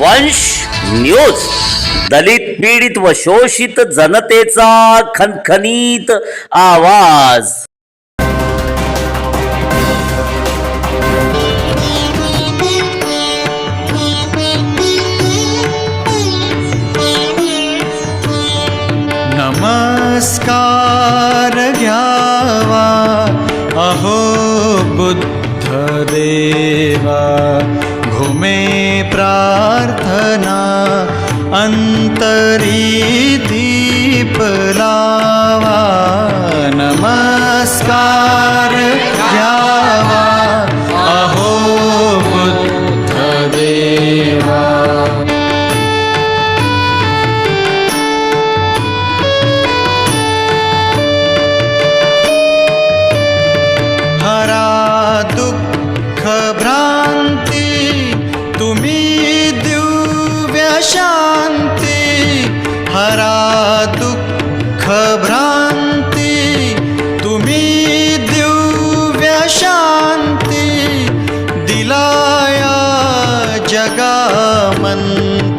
वंश न्यूज दलित पीडित व शोषित जनतेचा खनखनीत आवाज. नमस्कार घ्यावा अहो बुद्धदेवा घुमे प्रा અંતરી દીપલા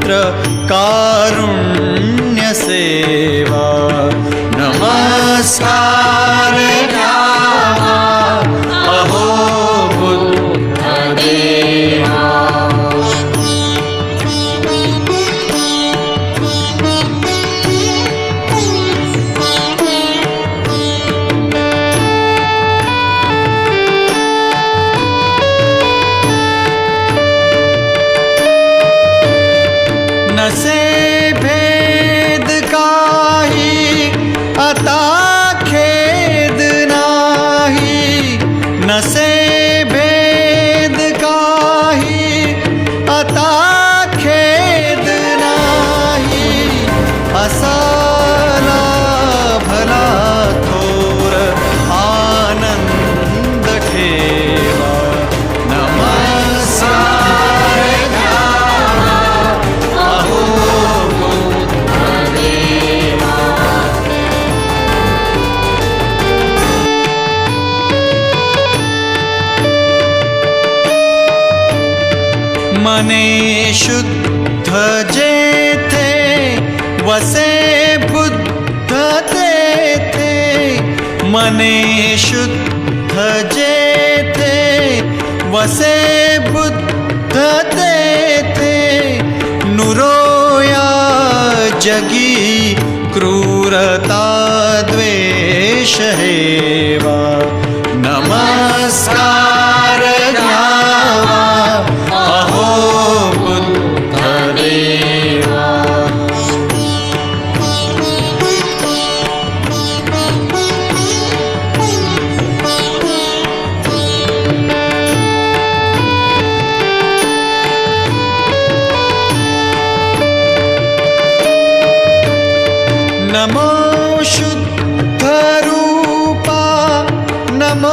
पात्र कारुण्य सेवा। नमस्कार। say मने शुद्ध जेथे वसे बुद्ध तेथे। मने शुद्ध जेथे वसे बुद्ध तेथे। नुरोया जगी क्रूरता द्वेष हेवा। नमो शुद्धरूपा नमो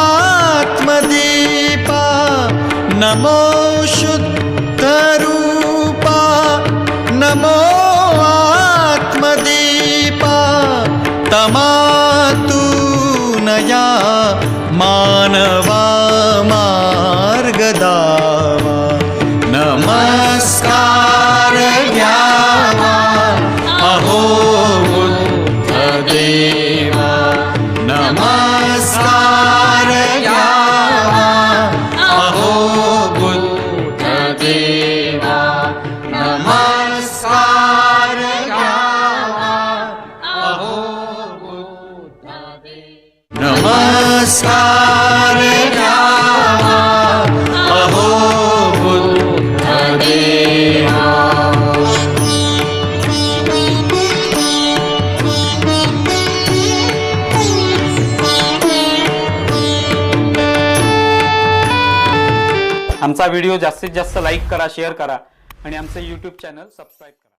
आत्मदीपा नमो शुद्धरूपा नमो आत्मदीपा तमातु नया मानवा संस्कार अहो बुद्धदेवा। आमचा व्हिडिओ जास्तीत जास्त लाईक करा शेअर करा आणि आमचं यूट्यूब चॅनल सबस्क्राईब करा.